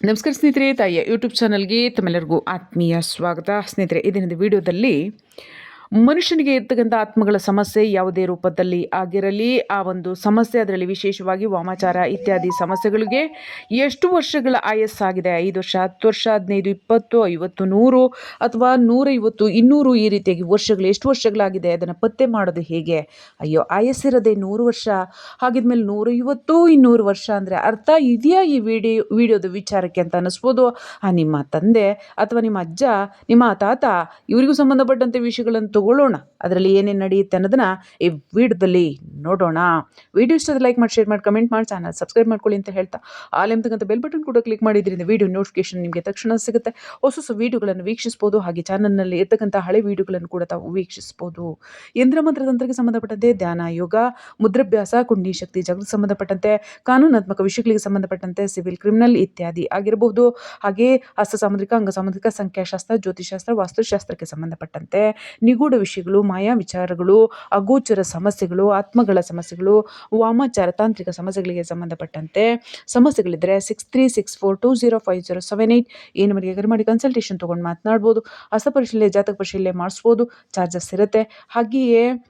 ನಮಸ್ಕಾರ ಸ್ನೇಹಿತರೆ ತಾಯಿಯ ಯೂಟ್ಯೂಬ್ ಚಾನಲ್ಗೆ ತಮ್ಮೆಲ್ಲರಿಗೂ ಆತ್ಮೀಯ ಸ್ವಾಗತ. ಸ್ನೇಹಿತರೆ ಈ ದಿನದ ವಿಡಿಯೋದಲ್ಲಿ ಮನುಷ್ಯನಿಗೆ ಇರ್ತಕ್ಕಂಥ ಆತ್ಮಗಳ ಸಮಸ್ಯೆ ಯಾವುದೇ ರೂಪದಲ್ಲಿ ಆಗಿರಲಿ, ಆ ಒಂದು ಸಮಸ್ಯೆ ಅದರಲ್ಲಿ ವಿಶೇಷವಾಗಿ ವಾಮಾಚಾರ ಇತ್ಯಾದಿ ಸಮಸ್ಯೆಗಳಿಗೆ ಎಷ್ಟು ವರ್ಷಗಳ ಆಯಸ್ಸಾಗಿದೆ ಐದು ವರ್ಷ, ಹತ್ತು ವರ್ಷ, ಹದಿನೈದು, ಇಪ್ಪತ್ತು, ಐವತ್ತು, ನೂರು ಅಥವಾ ನೂರೈವತ್ತು ಇನ್ನೂರು ಈ ರೀತಿಯಾಗಿ ವರ್ಷಗಳು, ಎಷ್ಟು ವರ್ಷಗಳಾಗಿದೆ? ಅದನ್ನು ಪತ್ತೆ ಮಾಡೋದು ಹೇಗೆ? ಅಯ್ಯೋ, ಆಯಸ್ಸಿರದೆ ನೂರು ವರ್ಷ, ಹಾಗಿದ್ಮೇಲೆ ನೂರೈವತ್ತು, ಇನ್ನೂರು ವರ್ಷ ಅಂದರೆ ಅರ್ಥ ಇದೆಯಾ ಈ ವಿಡಿಯೋ ವಿಡಿಯೋದ ವಿಚಾರಕ್ಕೆ ಅಂತ ಅನ್ನಿಸ್ಬೋದು? ಆ ನಿಮ್ಮ ತಂದೆ ಅಥವಾ ನಿಮ್ಮ ಅಜ್ಜ, ನಿಮ್ಮ ತಾತ, ಇವರಿಗೂ ಸಂಬಂಧಪಟ್ಟಂತೆ ವಿಷಯಗಳನ್ನು ತಗೊಳ್ಳೋಣ. ಅದರಲ್ಲಿ ಏನೇನು ನಡೆಯುತ್ತೆ ಅನ್ನೋದನ್ನ ಈ ವಿಡಿಯೋದಲ್ಲಿ ನೋಡೋಣ. ವಿಡಿಯೋ ಇಷ್ಟದ ಲೈಕ್ ಮಾಡಿ ಶೇರ್ ಮಾಡಿ ಕಮೆಂಟ್ ಮಾಡಿ ಚಾನಲ್ ಸಬ್ಸ್ಕ್ರೈಬ್ ಮಾಡ್ಕೊಳ್ಳಿ ಅಂತ ಹೇಳ್ತಾ. ಆಲ್ ಎಂತಕ್ಕಂಥ ಬೆಲ್ ಬಟನ್ ಕೂಡ ಕ್ಲಿಕ್ ಮಾಡಿದ್ರಿಂದ ವಿಡಿಯೋ ನೋಟಿಫಿಕೇಶನ್ ನಿಮಗೆ ತಕ್ಷಣ ಸಿಗುತ್ತೆ. ಹೊಸ ಹೊಸ ವೀಡಿಯೋಗಳನ್ನು ವೀಕ್ಷಿಸ್ಬೋದು. ಹಾಗೆ ಚಾನಲ್ನಲ್ಲಿ ಇರ್ತಕ್ಕಂಥ ಹಳೆ ವೀಡಿಯೋಗಳನ್ನು ಕೂಡ ತಾವು ವೀಕ್ಷಿಸ್ಬೋದು. ಯಂತ್ರ ಮಂತ್ರ ತಂತ್ರಕ್ಕೆ ಸಂಬಂಧಪಟ್ಟಂತೆ ಧ್ಯಾನ ಯೋಗ, ಮುದ್ರಾಭ್ಯಾಸ, ಕುಂಡಿ ಶಕ್ತಿ ಜಗತ್ ಸಂಬಂಧಪಟ್ಟಂತೆ ಕಾನೂನಾತ್ಮಕ ವಿಷಯಗಳಿಗೆ ಸಂಬಂಧಪಟ್ಟಂತೆ ಸಿವಿಲ್ ಕ್ರಿಮಿನಲ್ ಇತ್ಯಾದಿ ಆಗಿರಬಹುದು ಹಾಗೆ ಹಸ್ತ ಸಾಮುದ್ರಿಕ, ಅಂಗ ಸಾಮುದ್ರಿಕ, ಸಂಖ್ಯಾಶಾಸ್ತ್ರ ಜ್ಯೋತಿಷಾಸ್ತ್ರ ವಾಸ್ತುಶಾಸ್ತ್ರಕ್ಕೆ ಸಂಬಂಧಪಟ್ಟಂತೆ ನಿಗೂಢ ವಿಷಯಗಳು, ಮಾಯಾ ವಿಚಾರಗಳು, ಅಗೋಚರ ಸಮಸ್ಯೆಗಳು, ಆತ್ಮಗಳ ಸಮಸ್ಯೆಗಳು, ವಾಮಾಚಾರ, ತಾಂತ್ರಿಕ ಸಮಸ್ಯೆಗಳಿಗೆ ಸಂಬಂಧಪಟ್ಟಂತೆ ಸಮಸ್ಯೆಗಳಿದ್ದರೆ six three six four two zero five zero seven eight ಈ ನಂಬರ್ಗೆ ಕರೆ ಮಾಡಿ ಕನ್ಸಲ್ಟೇಷನ್ ತೊಗೊಂಡು ಮಾತನಾಡ್ಬೋದು. ಹಸ್ತಪರಿಶೀಲನೆ ಜಾತಕ ಪರಿಶೀಲನೆ ಮಾಡಿಸ್ಬೋದು. ಚಾರ್ಜಸ್ ಇರುತ್ತೆ. ಹಾಗೆಯೇ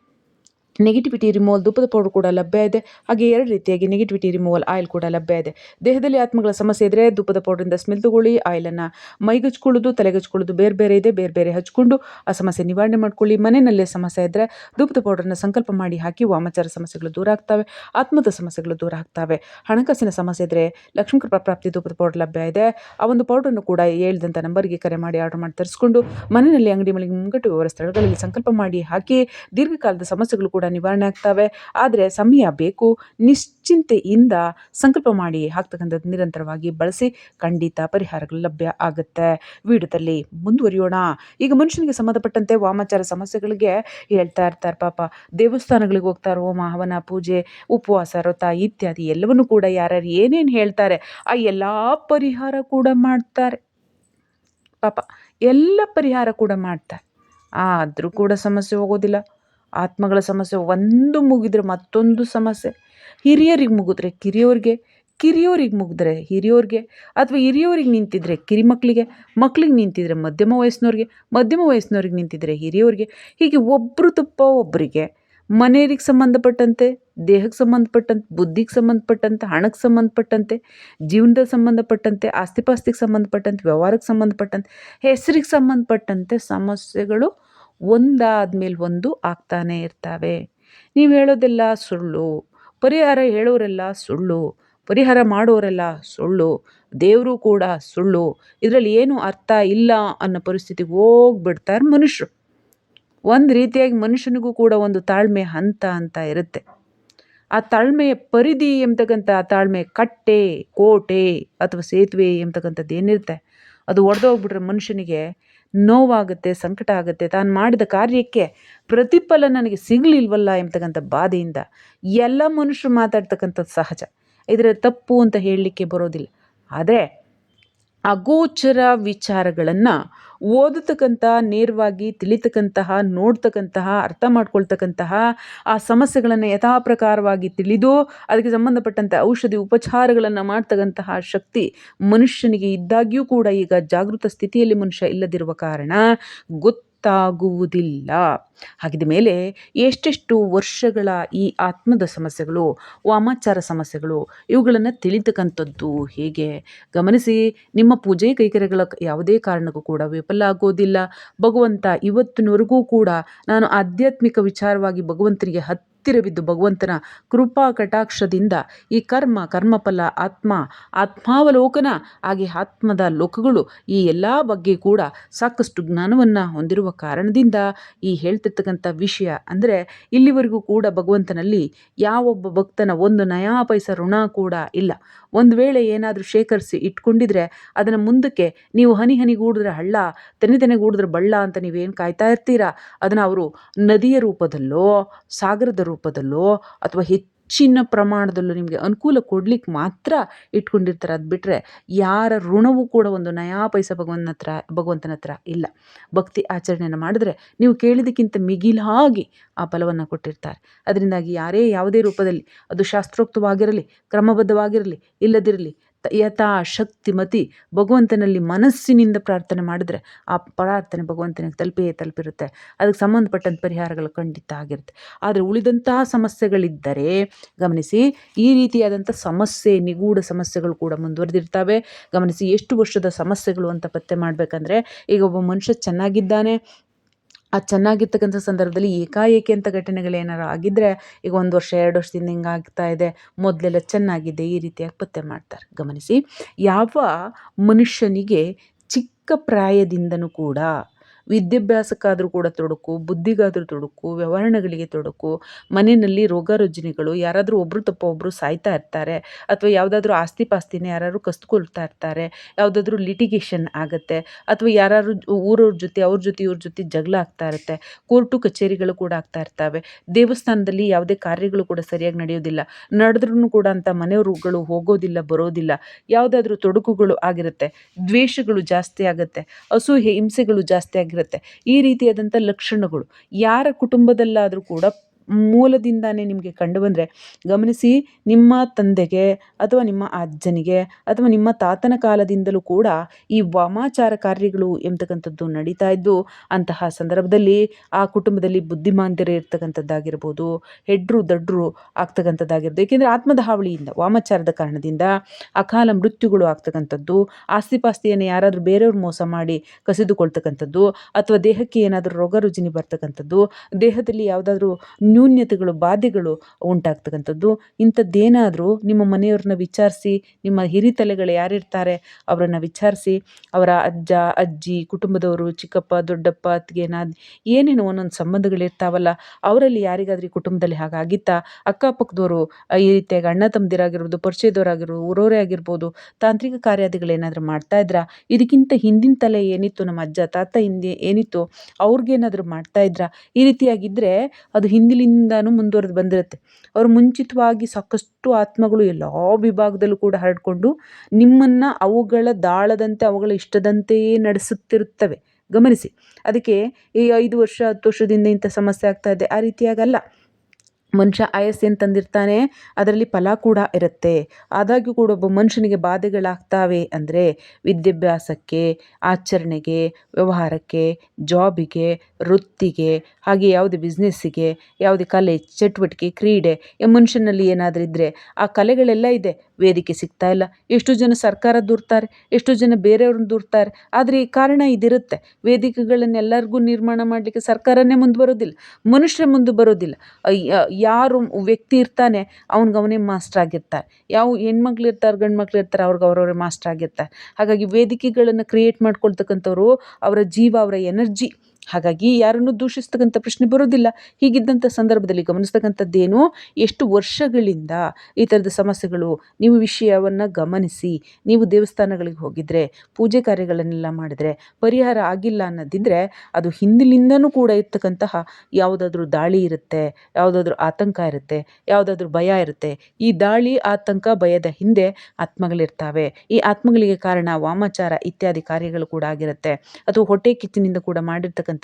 ನೆಗೆಟಿವಿಟಿ ರಿಮೂವಲ್ ಧೂಪದ ಪೌಡರ್ ಕೂಡ ಲಭ್ಯ ಇದೆ. ಹಾಗೆ ಎರಡು ರೀತಿಯಾಗಿ ನೆಗೆಟಿವಿಟಿ ರಿಮೂವಲ್ ಆಯಿಲ್ ಕೂಡ ಲಭ್ಯ ಇದೆ. ದೇಹದಲ್ಲಿ ಆತ್ಮಗಳ ಸಮಸ್ಯೆ ಇದ್ದರೆ ಧೂಪದ ಪೌಡರಿಂದ ಸ್ಮೆಲ್ ತಗೊಳ್ಳಿ ಆಯಿಲನ್ನು ಮೈಗಚ್ಕೊಳ್ಳೋದು, ತಲೆಗಚ್ಕೊಳ್ಳೋದು ಬೇರೆ ಬೇರೆ ಇದೆ, ಬೇರೆ ಬೇರೆ ಹಚ್ಕೊಂಡು ಆ ಸಮಸ್ಯೆ ನಿವಾರಣೆ ಮಾಡ್ಕೊಳ್ಳಿ. ಮನೆಯಲ್ಲೇ ಸಮಸ್ಯೆ ಇದ್ದರೆ ಧೂಪದ ಪೌಡರ್ನ ಸಂಕಲ್ಪ ಮಾಡಿ ಹಾಕಿ ವಾಮಾಚಾರ ಸಮಸ್ಯೆಗಳು ದೂರ ಆಗ್ತವೆ, ಆತ್ಮದ ಸಮಸ್ಯೆಗಳು ದೂರ ಆಗ್ತವೆ. ಹಣಕಾಸಿನ ಸಮಸ್ಯೆ ಇದ್ದರೆ ಲಕ್ಷ್ಮೀ ಕೃಪಾ ಪ್ರಾಪ್ತಿ ಧೂಪದ ಪೌಡರ್ ಲಭ್ಯ ಇದೆ. ಆ ಒಂದು ಪೌಡರ್ನು ಕೂಡ ಹೇಳಿದಂಥ ನಂಬರ್ಗೆ ಕರೆ ಮಾಡಿ ಆರ್ಡರ್ ಮಾಡಿ ತರಿಸ್ಕೊಂಡು ಮನೆಯಲ್ಲಿ ಅಂಗಡಿ ಮಳಿಗೆ ಮುಂಗಟ್ಟು ವ್ಯವಸ್ಥೆಗಳಲ್ಲಿ ಸಂಕಲ್ಪ ಮಾಡಿ ಹಾಕಿ ದೀರ್ಘಕಾಲದ ಸಮಸ್ಯೆಗಳು ಕೂಡ ನಿವಾರಣೆ ಆಗ್ತವೆ. ಆದರೆ ಸಮಯ ಬೇಕು. ನಿಶ್ಚಿಂತೆಯಿಂದ ಸಂಕಲ್ಪ ಮಾಡಿ ಹಾಕ್ತಕ್ಕಂಥದ್ದು ನಿರಂತರವಾಗಿ ಬಳಸಿ ಖಂಡಿತ ಪರಿಹಾರಗಳು ಲಭ್ಯ ಆಗುತ್ತೆ. ವಿಡಿಯೋದಲ್ಲಿ ಮುಂದುವರಿಯೋಣ. ಈಗ ಮನುಷ್ಯನಿಗೆ ಸಂಬಂಧಪಟ್ಟಂತೆ ವಾಮಾಚಾರ ಸಮಸ್ಯೆಗಳಿಗೆ ಹೇಳ್ತಾ ಇರ್ತಾರೆ ಪಾಪ. ದೇವಸ್ಥಾನಗಳಿಗೆ ಹೋಗ್ತಾ ಹೋಮ, ಹವನ, ಪೂಜೆ, ಉಪವಾಸ, ವ್ರತ ಇತ್ಯಾದಿ ಎಲ್ಲವನ್ನೂ ಕೂಡ ಯಾರ್ಯಾರು ಏನೇನು ಹೇಳ್ತಾರೆ, ಆ ಎಲ್ಲ ಪರಿಹಾರ ಕೂಡ ಮಾಡ್ತಾರೆ. ಪಾಪ, ಎಲ್ಲ ಪರಿಹಾರ ಕೂಡ ಮಾಡ್ತಾರೆ. ಆದರೂ ಕೂಡ ಸಮಸ್ಯೆ ಹೋಗೋದಿಲ್ಲ. ಆತ್ಮಗಳ ಸಮಸ್ಯೆ ಒಂದು ಮುಗಿದ್ರೆ ಮತ್ತೊಂದು ಸಮಸ್ಯೆ. ಹಿರಿಯರಿಗೆ ಮುಗಿದ್ರೆ ಕಿರಿಯೋರಿಗೆ ಕಿರಿಯೋರಿಗೆ ಮುಗಿದ್ರೆ ಹಿರಿಯೋರಿಗೆ, ಅಥವಾ ಹಿರಿಯೋರಿಗೆ ನಿಂತಿದ್ರೆ ಕಿರಿ ಮಕ್ಕಳಿಗೆ ನಿಂತಿದ್ರೆ ಮಧ್ಯಮ ವಯಸ್ಸಿನವ್ರಿಗೆ ಮಧ್ಯಮ ವಯಸ್ಸಿನವ್ರಿಗೆ ನಿಂತಿದ್ರೆ ಹಿರಿಯವ್ರಿಗೆ ಹೀಗೆ ಒಬ್ಬರು ತಪ್ಪ ಒಬ್ಬರಿಗೆ ಮನೆಯವ್ರಿಗೆ ಸಂಬಂಧಪಟ್ಟಂತೆ ದೇಹಕ್ಕೆ ಸಂಬಂಧಪಟ್ಟಂತೆ, ಬುದ್ಧಿಗೆ ಸಂಬಂಧಪಟ್ಟಂತೆ ಹಣಕ್ಕೆ ಸಂಬಂಧಪಟ್ಟಂತೆ ಜೀವನದಲ್ಲಿ ಸಂಬಂಧಪಟ್ಟಂತೆ ಆಸ್ತಿಪಾಸ್ತಿಗೆ ಸಂಬಂಧಪಟ್ಟಂತೆ ವ್ಯವಹಾರಕ್ಕೆ ಸಂಬಂಧಪಟ್ಟಂತೆ, ಹೆಸರಿಗೆ ಸಂಬಂಧಪಟ್ಟಂತೆ ಸಮಸ್ಯೆಗಳು ಒಂದಾದ ಮೇಲೆ ಒಂದು ಆಗ್ತಾನೆ ಇರ್ತವೆ. ನೀವು ಹೇಳೋದೆಲ್ಲ ಸುಳ್ಳು, ಪರಿಹಾರ ಹೇಳೋರೆಲ್ಲ ಸುಳ್ಳು, ಪರಿಹಾರ ಮಾಡೋರೆಲ್ಲ ಸುಳ್ಳು, ದೇವರು ಕೂಡ ಸುಳ್ಳು, ಇದರಲ್ಲಿ ಏನು ಅರ್ಥ ಇಲ್ಲ ಅನ್ನೋ ಪರಿಸ್ಥಿತಿಗೆ ಹೋಗ್ಬಿಡ್ತಾರೆ ಮನುಷ್ಯರು ಒಂದು ರೀತಿಯಾಗಿ ಮನುಷ್ಯನಿಗೂ ಕೂಡ ಒಂದು ತಾಳ್ಮೆ ಹಂತ ಅಂತ ಇರುತ್ತೆ. ಆ ತಾಳ್ಮೆಯ ಪರಿಧಿ ಎಂಬತಕ್ಕಂಥ ತಾಳ್ಮೆ ಕಟ್ಟೆ, ಕೋಟೆ ಅಥವಾ ಸೇತುವೆ ಎಂಬತಕ್ಕಂಥದ್ದು ಏನಿರುತ್ತೆ, ಅದು ಒಡೆದೋಗ್ಬಿಟ್ರೆ ಮನುಷ್ಯನಿಗೆ ನೋವಾಗುತ್ತೆ, ಸಂಕಟ ಆಗುತ್ತೆ. ತಾನು ಮಾಡಿದ ಕಾರ್ಯಕ್ಕೆ ಪ್ರತಿಫಲ ನನಗೆ ಸಿಗಲಿಲ್ವಲ್ಲ ಎಂಬತಕ್ಕಂಥ ಬಾಧೆಯಿಂದ ಎಲ್ಲ ಮನುಷ್ಯರು ಮಾತಾಡ್ತಕ್ಕಂಥದ್ದು ಸಹಜ. ಇದರ ತಪ್ಪು ಅಂತ ಹೇಳಲಿಕ್ಕೆ ಬರೋದಿಲ್ಲ. ಆದರೆ ಅಗೋಚರ ವಿಚಾರಗಳನ್ನು ಓದತಕ್ಕಂಥ, ನೇರವಾಗಿ ತಿಳಿತಕ್ಕಂತಹ, ನೋಡ್ತಕ್ಕಂತಹ, ಅರ್ಥ ಮಾಡ್ಕೊಳ್ತಕ್ಕಂತಹ ಆ ಸಮಸ್ಯೆಗಳನ್ನು ಯಥಾಪ್ರಕಾರವಾಗಿ ತಿಳಿದು ಅದಕ್ಕೆ ಸಂಬಂಧಪಟ್ಟಂತೆ ಔಷಧಿ ಉಪಚಾರಗಳನ್ನು ಮಾಡ್ತಕ್ಕಂತಹ ಶಕ್ತಿ ಮನುಷ್ಯನಿಗೆ ಇದ್ದಾಗ್ಯೂ ಕೂಡ ಈಗ ಜಾಗೃತ ಸ್ಥಿತಿಯಲ್ಲಿ ಮನುಷ್ಯ ಇಲ್ಲದಿರುವ ಕಾರಣ ಗೊತ್ತಾಗುವುದಿಲ್ಲ. ಹಾಗಿದ ಮೇಲೆ ಎಷ್ಟೆಷ್ಟು ವರ್ಷಗಳ ಈ ಆತ್ಮದ ಸಮಸ್ಯೆಗಳು, ವಾಮಾಚಾರ ಸಮಸ್ಯೆಗಳು, ಇವುಗಳನ್ನು ತಿಳಿತಕ್ಕಂಥದ್ದು ಹೇಗೆ? ಗಮನಿಸಿ, ನಿಮ್ಮ ಪೂಜೆ ಕೈಕರ್ಯಗಳ ಯಾವುದೇ ಕಾರಣಕ್ಕೂ ಕೂಡ ವಿಫಲ ಆಗೋದಿಲ್ಲ. ಭಗವಂತ ಇವತ್ತಿನವರೆಗೂ ಕೂಡ ನಾನು ಆಧ್ಯಾತ್ಮಿಕ ವಿಚಾರವಾಗಿ ಭಗವಂತನಿಗೆ ಹತ್ತು ಹತ್ತಿರ ಬಿದ್ದು ಭಗವಂತನ ಕೃಪಾ ಕಟಾಕ್ಷದಿಂದ ಈ ಕರ್ಮ, ಕರ್ಮಫಲ, ಆತ್ಮ, ಆತ್ಮಾವಲೋಕನ ಹಾಗೆ ಆತ್ಮದ ಲೋಕಗಳು ಈ ಎಲ್ಲ ಬಗ್ಗೆ ಕೂಡ ಸಾಕಷ್ಟು ಜ್ಞಾನವನ್ನು ಹೊಂದಿರುವ ಕಾರಣದಿಂದ ಈ ಹೇಳ್ತಿರ್ತಕ್ಕಂಥ ವಿಷಯ. ಅಂದರೆ ಇಲ್ಲಿವರೆಗೂ ಕೂಡ ಭಗವಂತನಲ್ಲಿ ಯಾವೊಬ್ಬ ಭಕ್ತನ ಒಂದು ನಯಾ ಪೈಸ ಋಣ ಕೂಡ ಇಲ್ಲ. ಒಂದು ವೇಳೆ ಏನಾದರೂ ಶೇಖರಿಸಿ ಇಟ್ಕೊಂಡಿದ್ರೆ ಅದನ್ನು ಮುಂದಕ್ಕೆ ನೀವು ಹನಿ ಹನಿಗೂಡಿದ್ರೆ ಹಳ್ಳ, ತೆನೆ ತೆನೆಗೂಡಿದ್ರೆ ಬಳ್ಳ ಅಂತ ನೀವೇನು ಕಾಯ್ತಾ ಇರ್ತೀರಾ? ಅದನ್ನು ಅವರು ನದಿಯ ರೂಪದಲ್ಲೋ, ಸಾಗರದ ರೂಪದಲ್ಲೋ ಅಥವಾ ಹೆಚ್ಚಿನ ಪ್ರಮಾಣದಲ್ಲೂ ನಿಮಗೆ ಅನುಕೂಲ ಕೊಡ್ಲಿಕ್ಕೆ ಮಾತ್ರ ಇಟ್ಕೊಂಡಿರ್ತಾರೆ. ಅದು ಬಿಟ್ಟರೆ ಯಾರ ಋಣವೂ ಕೂಡ ಒಂದು ನಯಾ ಪೈಸ ಭಗವಂತನ ಹತ್ರ ಭಗವಂತನ ಹತ್ರ ಇಲ್ಲ. ಭಕ್ತಿ ಆಚರಣೆಯನ್ನು ಮಾಡಿದ್ರೆ ನೀವು ಕೇಳಿದಕ್ಕಿಂತ ಮಿಗಿಲಾಗಿ ಆ ಫಲವನ್ನು ಕೊಟ್ಟಿರ್ತಾರೆ. ಅದರಿಂದಾಗಿ ಯಾರೇ ಯಾವುದೇ ರೂಪದಲ್ಲಿ ಅದು ಶಾಸ್ತ್ರೋಕ್ತವಾಗಿರಲಿ, ಕ್ರಮಬದ್ಧವಾಗಿರಲಿ, ಇಲ್ಲದಿರಲಿ ಯಥಾಶಕ್ತಿಮತಿ ಭಗವಂತನಲ್ಲಿ ಮನಸ್ಸಿನಿಂದ ಪ್ರಾರ್ಥನೆ ಮಾಡಿದ್ರೆ ಆ ಪ್ರಾರ್ಥನೆ ಭಗವಂತನಿಗೆ ತಲುಪೇ ತಲುಪಿರುತ್ತೆ. ಅದಕ್ಕೆ ಸಂಬಂಧಪಟ್ಟಂಥ ಪರಿಹಾರಗಳು ಖಂಡಿತ ಆಗಿರುತ್ತೆ. ಆದರೆ ಉಳಿದಂತಹ ಸಮಸ್ಯೆಗಳಿದ್ದರೆ ಗಮನಿಸಿ, ಈ ರೀತಿಯಾದಂಥ ಸಮಸ್ಯೆ, ನಿಗೂಢ ಸಮಸ್ಯೆಗಳು ಕೂಡ ಮುಂದುವರೆದಿರ್ತವೆ. ಗಮನಿಸಿ, ಎಷ್ಟು ವರ್ಷದ ಸಮಸ್ಯೆಗಳು ಅಂತ ಪತ್ತೆ ಮಾಡಬೇಕಂದ್ರೆ, ಈಗ ಒಬ್ಬ ಮನುಷ್ಯ ಚೆನ್ನಾಗಿದ್ದಾನೆ ಆ ಚೆನ್ನಾಗಿರ್ತಕ್ಕಂಥ ಸಂದರ್ಭದಲ್ಲಿ ಏಕಾಏಕಿ ಅಂತ ಘಟನೆಗಳು ಏನಾರು ಆಗಿದ್ದರೆ ಈಗ ಒಂದು ವರ್ಷ, ಎರಡು ವರ್ಷದಿಂದ ಹಿಂಗೆ ಇದೆ, ಮೊದಲೆಲ್ಲ ಚೆನ್ನಾಗಿದೆ, ಈ ರೀತಿಯಾಗಿ ಪತ್ತೆ ಮಾಡ್ತಾರೆ. ಗಮನಿಸಿ, ಯಾವ ಮನುಷ್ಯನಿಗೆ ಚಿಕ್ಕ ಪ್ರಾಯದಿಂದನೂ ಕೂಡ ವಿದ್ಯಾಭ್ಯಾಸಕ್ಕಾದರೂ ಕೂಡ ತೊಡಕು, ಬುದ್ಧಿಗಾದರೂ ತೊಡಕು, ವ್ಯವಹಾರಗಳಿಗೆ ತೊಡಕು, ಮನೆಯಲ್ಲಿ ರೋಗ ರುಜಿನಿಗಳು ಯಾರಾದರೂ ಒಬ್ಬರು ತಪ್ಪ ಒಬ್ಬರು ಸಾಯ್ತಾ ಇರ್ತಾರೆ ಅಥವಾ ಯಾವುದಾದ್ರೂ ಆಸ್ತಿ ಪಾಸ್ತಿನ ಯಾರಾದ್ರು ಕಸ್ಕೊಳ್ತಾ ಇರ್ತಾರೆ, ಯಾವುದಾದ್ರೂ ಲಿಟಿಗೇಷನ್ ಆಗುತ್ತೆ ಅಥವಾ ಯಾರು ಊರವ್ರ ಜೊತೆ, ಅವ್ರ ಜೊತೆ, ಇವ್ರ ಜೊತೆ ಜಗಳ ಆಗ್ತಾ ಇರುತ್ತೆ, ಕೋರ್ಟು ಕಚೇರಿಗಳು ಕೂಡ ಆಗ್ತಾ ಇರ್ತವೆ, ದೇವಸ್ಥಾನದಲ್ಲಿ ಯಾವುದೇ ಕಾರ್ಯಗಳು ಕೂಡ ಸರಿಯಾಗಿ ನಡೆಯೋದಿಲ್ಲ ನಡೆದ್ರೂ ಕೂಡ ಅಂತ ಮನೆಯವರುಗಳು ಹೋಗೋದಿಲ್ಲ, ಬರೋದಿಲ್ಲ, ಯಾವುದಾದ್ರೂ ತೊಡಕುಗಳು ಆಗಿರುತ್ತೆ, ದ್ವೇಷಗಳು ಜಾಸ್ತಿ ಆಗುತ್ತೆ ಅಸೂಹೆ ಹಿಂಸೆಗಳು ಜಾಸ್ತಿ ಆಗಿರುತ್ತೆ. ಈ ರೀತಿಯಾದಂಥ ಲಕ್ಷಣಗಳು ಯಾರ ಕುಟುಂಬದಲ್ಲಾದರೂ ಕೂಡ ಮೂಲದಿಂದಾನೇ ನಿಮಗೆ ಕಂಡುಬಂದರೆ, ಗಮನಿಸಿ ನಿಮ್ಮ ತಂದೆಗೆ ಅಥವಾ ನಿಮ್ಮ ಅಜ್ಜನಿಗೆ ಅಥವಾ ನಿಮ್ಮ ತಾತನ ಕಾಲದಿಂದಲೂ ಕೂಡ ಈ ವಾಮಾಚಾರ ಕಾರ್ಯಗಳು ಎಂಬತಕ್ಕಂಥದ್ದು ನಡೀತಾ ಇದ್ದು, ಅಂತಹ ಸಂದರ್ಭದಲ್ಲಿ ಆ ಕುಟುಂಬದಲ್ಲಿ ಬುದ್ಧಿಮಾಂದ್ಯರೇ ಇರ್ತಕ್ಕಂಥದ್ದಾಗಿರ್ಬೋದು, ಹೆಡ್ರು, ದಡ್ರು ಆಗ್ತಕ್ಕಂಥದ್ದಾಗಿರ್ಬೋದು, ಏಕೆಂದರೆ ಆತ್ಮದ ಹಾವಳಿಯಿಂದ ವಾಮಾಚಾರದ ಕಾರಣದಿಂದ ಅಕಾಲ ಮೃತ್ಯುಗಳು ಆಗ್ತಕ್ಕಂಥದ್ದು, ಆಸ್ತಿಪಾಸ್ತಿಯನ್ನು ಯಾರಾದರೂ ಬೇರೆಯವ್ರು ಮೋಸ ಮಾಡಿ ಕಸಿದುಕೊಳ್ತಕ್ಕಂಥದ್ದು, ಅಥವಾ ದೇಹಕ್ಕೆ ಏನಾದರೂ ರೋಗ ರುಜಿನಿ ಬರ್ತಕ್ಕಂಥದ್ದು, ದೇಹದಲ್ಲಿ ಯಾವುದಾದ್ರೂ ನ್ಯೂನ್ಯತೆಗಳು, ಬಾಧೆಗಳು ಉಂಟಾಗ್ತಕ್ಕಂಥದ್ದು. ಇಂಥದ್ದೇನಾದರೂ ನಿಮ್ಮ ಮನೆಯವ್ರನ್ನ ವಿಚಾರಿಸಿ, ನಿಮ್ಮ ಹಿರಿತಲೆಗಳು ಯಾರಿರ್ತಾರೆ ಅವರನ್ನು ವಿಚಾರಿಸಿ, ಅವರ ಅಜ್ಜ, ಅಜ್ಜಿ, ಕುಟುಂಬದವರು, ಚಿಕ್ಕಪ್ಪ, ದೊಡ್ಡಪ್ಪ, ಅತ್ತಿಗೆ, ನಾದಿ ಏನೇನು ಒಂದೊಂದು ಸಂಬಂಧಗಳಿರ್ತಾವಲ್ಲ, ಅವರಲ್ಲಿ ಯಾರಿಗಾದ್ರೂ ಈ ಕುಟುಂಬದಲ್ಲಿ ಹಾಗಾಗಿತ್ತಾ? ಅಕ್ಕಪಕ್ಕದವರು ಈ ರೀತಿಯಾಗಿ ಅಣ್ಣ ತಮ್ಮದಿರಾಗಿರ್ಬೋದು, ಪರಿಚಯದವರಾಗಿರ್ಬೋದು, ಊರವರೇ ಆಗಿರ್ಬೋದು, ತಾಂತ್ರಿಕ ಕಾರ್ಯಾದಿಗಳೇನಾದರೂ ಮಾಡ್ತಾ ಇದ್ರಾ? ಇದಕ್ಕಿಂತ ಹಿಂದಿನ ತಲೆ ಏನಿತ್ತು, ನಮ್ಮ ಅಜ್ಜ, ತಾತ ಹಿಂದೆ ಏನಿತ್ತು, ಅವ್ರಿಗೇನಾದರೂ ಮಾಡ್ತಾ ಇದ್ರಾ? ಈ ರೀತಿಯಾಗಿದ್ದರೆ ಅದು ಹಿಂದಿಲಿಂದನೂ ಮುಂದುವರೆದು ಬಂದಿರುತ್ತೆ. ಅವರು ಮುಂಚಿತವಾಗಿ ಸಾಕಷ್ಟು ಆತ್ಮಗಳು ಎಲ್ಲ ವಿಭಾಗದಲ್ಲೂ ಕೂಡ ಹರಡಿಕೊಂಡು ನಿಮ್ಮನ್ನು ಅವುಗಳ ದಾಳದಂತೆ, ಅವುಗಳ ಇಷ್ಟದಂತೆಯೇ ನಡೆಸುತ್ತಿರುತ್ತವೆ. ಗಮನಿಸಿ, ಅದಕ್ಕೆ ಈ ಐದು ವರ್ಷ, ಹತ್ತು ವರ್ಷದಿಂದ ಇಂಥ ಸಮಸ್ಯೆ ಆಗ್ತಾ ಇದೆ. ಆ ರೀತಿಯಾಗಲ್ಲ. ಮನುಷ್ಯ ಆಯಸ್ಸು ಏನು ತಂದಿರ್ತಾನೆ, ಅದರಲ್ಲಿ ಫಲ ಕೂಡ ಇರುತ್ತೆ. ಆದಾಗ್ಯೂ ಕೂಡ ಒಬ್ಬ ಮನುಷ್ಯನಿಗೆ ಬಾಧೆಗಳಾಗ್ತಾವೆ ಅಂದರೆ ವಿದ್ಯಾಭ್ಯಾಸಕ್ಕೆ, ಆಚರಣೆಗೆ, ವ್ಯವಹಾರಕ್ಕೆ, ಜಾಬಿಗೆ, ವೃತ್ತಿಗೆ, ಹಾಗೆ ಯಾವುದೇ ಬಿಸ್ನೆಸ್ಸಿಗೆ, ಯಾವುದೇ ಕಲೆ, ಚಟುವಟಿಕೆ, ಕ್ರೀಡೆ ಮನುಷ್ಯನಲ್ಲಿ ಏನಾದರೂ ಇದ್ದರೆ ಆ ಕಲೆಗಳೆಲ್ಲ ಇದೆ. ವೇದಿಕೆ ಸಿಗ್ತಾ ಇಲ್ಲ. ಎಷ್ಟು ಜನ ಸರ್ಕಾರ ದೂರ್ತಾರೆ, ಎಷ್ಟು ಜನ ಬೇರೆಯವ್ರನ್ನ ದೂರ್ತಾರೆ. ಆದರೆ ಈ ಕಾರಣ ಇದಿರುತ್ತೆ. ವೇದಿಕೆಗಳನ್ನೆಲ್ಲರಿಗೂ ನಿರ್ಮಾಣ ಮಾಡಲಿಕ್ಕೆ ಸರ್ಕಾರನೇ ಮುಂದೆ ಬರೋದಿಲ್ಲ, ಮನುಷ್ಯರೇ ಮುಂದೆ ಬರೋದಿಲ್ಲ. ಯಾರು ವ್ಯಕ್ತಿ ಇರ್ತಾನೆ ಅವ್ನಿಗೆ ಅವನೇ ಮಾಸ್ಟರ್ ಆಗಿರ್ತಾರೆ ಯಾವ ಹೆಣ್ಮಕ್ಳು ಇರ್ತಾರೆ ಗಂಡು ಮಕ್ಳು ಇರ್ತಾರೆ, ಅವ್ರಿಗೆ ಅವರವ್ರೇ ಮಾಸ್ಟರ್ ಆಗಿರ್ತಾರೆ. ಹಾಗಾಗಿ ವೇದಿಕೆಗಳನ್ನು ಕ್ರಿಯೇಟ್ ಮಾಡ್ಕೊಳ್ತಕ್ಕಂಥವ್ರು ಅವರ ಜೀವ, ಅವರ ಎನರ್ಜಿ ಹಾಗಾಗಿ ಯಾರನ್ನು ದೂಷಿಸ್ತಕ್ಕಂಥ ಪ್ರಶ್ನೆ ಬರೋದಿಲ್ಲ ಹೀಗಿದ್ದಂಥ ಸಂದರ್ಭದಲ್ಲಿ ಗಮನಿಸ್ತಕ್ಕಂಥದ್ದೇನು? ಎಷ್ಟು ವರ್ಷಗಳಿಂದ ಈ ಥರದ ಸಮಸ್ಯೆಗಳು ನೀವು ವಿಷಯವನ್ನು ಗಮನಿಸಿ, ನೀವು ದೇವಸ್ಥಾನಗಳಿಗೆ ಹೋಗಿದ್ರೆ, ಪೂಜೆ ಕಾರ್ಯಗಳನ್ನೆಲ್ಲ ಮಾಡಿದರೆ, ಪರಿಹಾರ ಆಗಿಲ್ಲ ಅನ್ನೋದಿದ್ದರೆ ಅದು ಹಿಂದಿನಿಂದನೂ ಕೂಡ ಇರ್ತಕ್ಕಂತಹ ಯಾವುದಾದ್ರೂ ದಾಳಿ ಇರುತ್ತೆ, ಯಾವುದಾದ್ರೂ ಆತಂಕ ಇರುತ್ತೆ, ಯಾವುದಾದ್ರೂ ಭಯ ಇರುತ್ತೆ. ಈ ದಾಳಿ, ಆತಂಕ, ಭಯದ ಹಿಂದೆ ಆತ್ಮಗಳಿರ್ತಾವೆ. ಈ ಆತ್ಮಗಳಿಗೆ ಕಾರಣ ವಾಮಾಚಾರ ಇತ್ಯಾದಿ ಕಾರ್ಯಗಳು ಕೂಡ ಆಗಿರುತ್ತೆ. ಅಥವಾ ಹೊಟ್ಟೆ ಕಿಚ್ಚಿನಿಂದ ಕೂಡ ಮಾಡಿರ್ತಕ್ಕಂಥ